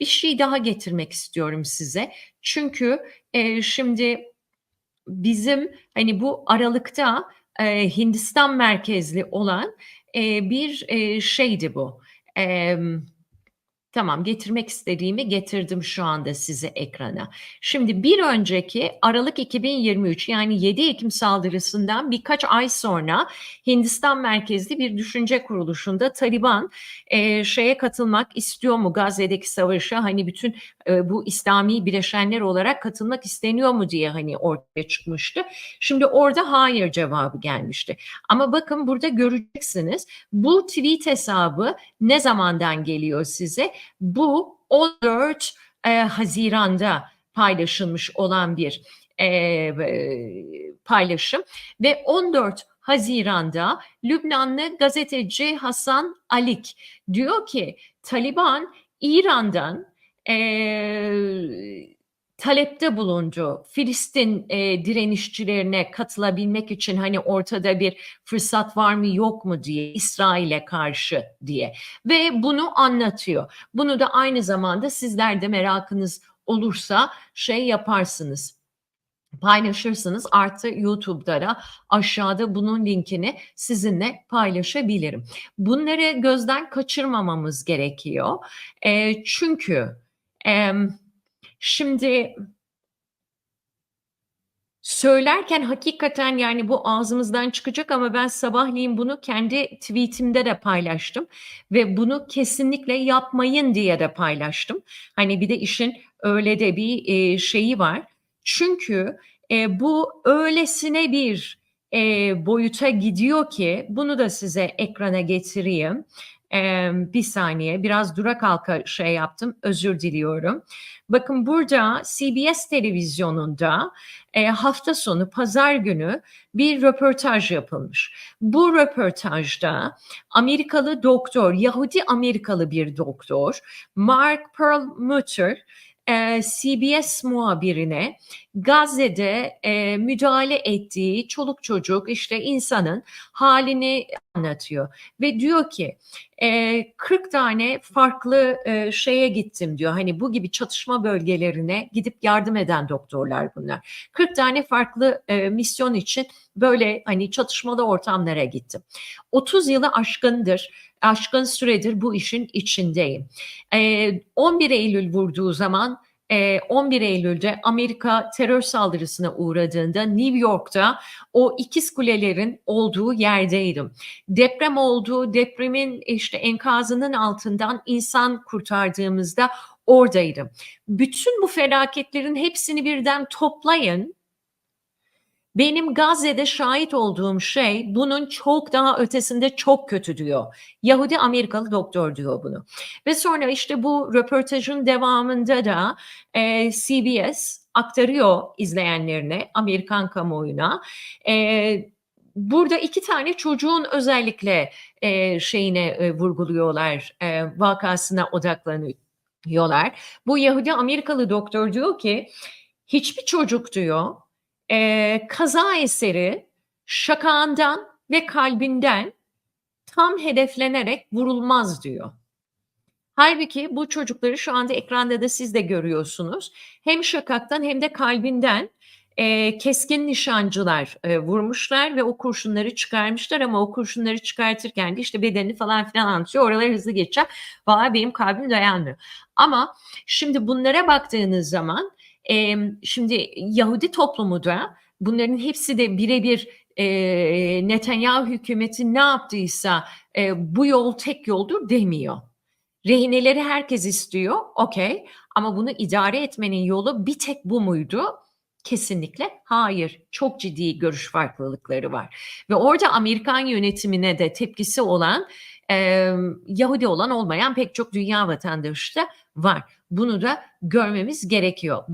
bir şey daha getirmek istiyorum size. Çünkü e, şimdi bizim hani bu aralıkta e, Hindistan merkezli olan e, bir e, şeydi bu. E, Tamam, getirmek istediğimi getirdim şu anda size ekrana. Şimdi bir önceki Aralık 2023 yani 7 Ekim saldırısından birkaç ay sonra Hindistan merkezli bir düşünce kuruluşunda Taliban e, şeye katılmak istiyor mu Gazze'deki savaşa hani bütün e, bu İslami bileşenler olarak katılmak isteniyor mu diye hani ortaya çıkmıştı. Şimdi orada hayır cevabı gelmişti. Ama bakın burada göreceksiniz bu tweet hesabı ne zamandan geliyor size? Bu 14 e, Haziran'da paylaşılmış olan bir e, e, paylaşım ve 14 Haziran'da Lübnanlı gazeteci Hasan Alik diyor ki Taliban İran'dan e, talepte bulundu. Filistin e, direnişçilerine katılabilmek için hani ortada bir fırsat var mı yok mu diye İsrail'e karşı diye ve bunu anlatıyor. Bunu da aynı zamanda sizler de merakınız olursa şey yaparsınız paylaşırsınız artı YouTube'da da aşağıda bunun linkini sizinle paylaşabilirim. Bunları gözden kaçırmamamız gerekiyor. E, çünkü e, Şimdi söylerken hakikaten yani bu ağzımızdan çıkacak ama ben sabahleyin bunu kendi tweetimde de paylaştım ve bunu kesinlikle yapmayın diye de paylaştım. Hani bir de işin öyle de bir e, şeyi var. Çünkü e, bu öylesine bir e, boyuta gidiyor ki bunu da size ekrana getireyim. E, bir saniye biraz durak halka şey yaptım özür diliyorum. Bakın burada CBS televizyonunda e, hafta sonu pazar günü bir röportaj yapılmış. Bu röportajda Amerikalı doktor, Yahudi Amerikalı bir doktor Mark Perlmutter e, CBS muhabirine Gazze'de e, müdahale ettiği çoluk çocuk işte insanın halini anlatıyor ve diyor ki e, 40 tane farklı şeye gittim diyor. Hani bu gibi çatışma bölgelerine gidip yardım eden doktorlar bunlar. 40 tane farklı misyon için böyle hani çatışmalı ortamlara gittim. 30 yılı aşkındır aşkın süredir bu işin içindeyim. 11 Eylül vurduğu zaman 11 Eylül'de Amerika terör saldırısına uğradığında New York'ta o ikiz kulelerin olduğu yerdeydim. Deprem oldu, depremin işte enkazının altından insan kurtardığımızda oradaydım. Bütün bu felaketlerin hepsini birden toplayın benim Gazze'de şahit olduğum şey bunun çok daha ötesinde çok kötü diyor. Yahudi Amerikalı doktor diyor bunu. Ve sonra işte bu röportajın devamında da e, CBS aktarıyor izleyenlerine, Amerikan kamuoyuna. E, burada iki tane çocuğun özellikle e, şeyine e, vurguluyorlar, e, vakasına odaklanıyorlar. Bu Yahudi Amerikalı doktor diyor ki hiçbir çocuk diyor e, kaza eseri şakağından ve kalbinden tam hedeflenerek vurulmaz diyor. Halbuki bu çocukları şu anda ekranda da siz de görüyorsunuz. Hem şakaktan hem de kalbinden e, keskin nişancılar e, vurmuşlar ve o kurşunları çıkarmışlar ama o kurşunları çıkartırken de işte bedeni falan filan anlatıyor. Oralar hızlı geçer. Valla benim kalbim dayanmıyor. Ama şimdi bunlara baktığınız zaman e, şimdi Yahudi toplumu da bunların hepsi de birebir e, Netanyahu hükümeti ne yaptıysa e, bu yol tek yoldur demiyor. Rehineleri herkes istiyor, okey. Ama bunu idare etmenin yolu bir tek bu muydu? Kesinlikle hayır. Çok ciddi görüş farklılıkları var. Ve orada Amerikan yönetimine de tepkisi olan e, Yahudi olan olmayan pek çok dünya vatandaşı da var. Bunu da görmemiz gerekiyor.